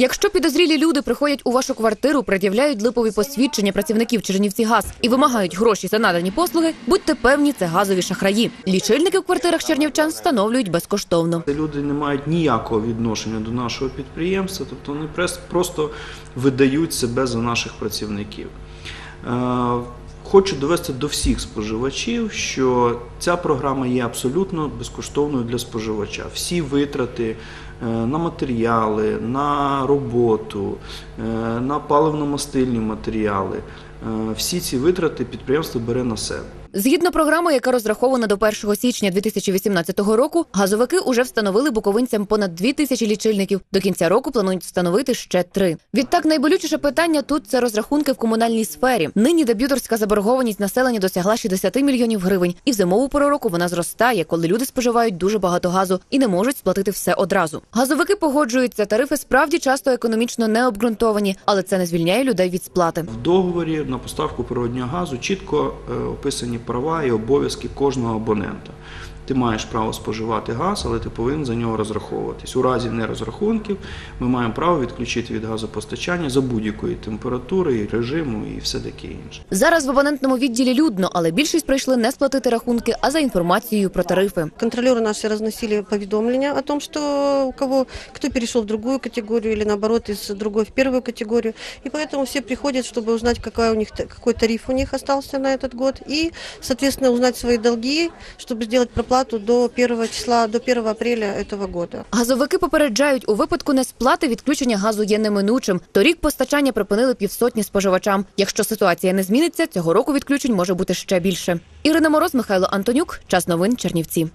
Якщо підозрілі люди приходять у вашу квартиру, пред'являють липові посвідчення працівників Чернівцігаз і вимагають гроші за надані послуги, будьте певні, це газові шахраї. Лічильники в квартирах чернівчан встановлюють безкоштовно. Люди не мають ніякого відношення до нашого підприємства, тобто вони просто видають себе за наших працівників. Хочу довести до всіх споживачів, що ця програма є абсолютно безкоштовною для споживача. Всі витрати е, на матеріали, на роботу, е, на паливно-мастильні матеріали, е, всі ці витрати підприємство бере на себе. Згідно програми, яка розрахована до 1 січня 2018 року, газовики уже встановили буковинцям понад 2 тисячі лічильників. До кінця року планують встановити ще три. Відтак, найболючіше питання тут це розрахунки в комунальній сфері. Нині дебюторська заборгованість населення досягла 60 мільйонів гривень, і в зимову пору року вона зростає, коли люди споживають дуже багато газу і не можуть сплатити все одразу. Газовики погоджуються, тарифи справді часто економічно не обґрунтовані, але це не звільняє людей від сплати. В договорі на поставку природнього газу чітко е, описані права і обов'язки кожного абонента Ти маєш право споживати газ, але ти повинен за нього розраховуватись. У разі нерозрахунків ми маємо право відключити від газопостачання за будь-якої температури і режиму і все таке інше. Зараз в абонентному відділі людно, але більшість прийшли не сплатити рахунки, а за інформацією про тарифи. Контролеры наши разносили поведомления о том, что у кого кто перешел в другую категорию или наоборот из другой в первую категорию. И поэтому все приходят, чтобы узнать, какая у них, та- какой тариф у них остался на этот год. И, соответственно, узнать свои долги, чтобы сделать проплату до 1 числа, до 1 апреля этого года. Газовики попереджають, у випадку несплати відключення газу є неминучим. Торік постачання припинили півсотні споживачам. Якщо ситуація не зміниться, цього року відключень може бути ще більше. Ірина Мороз, Михайло Антонюк. Час новин Чернівці.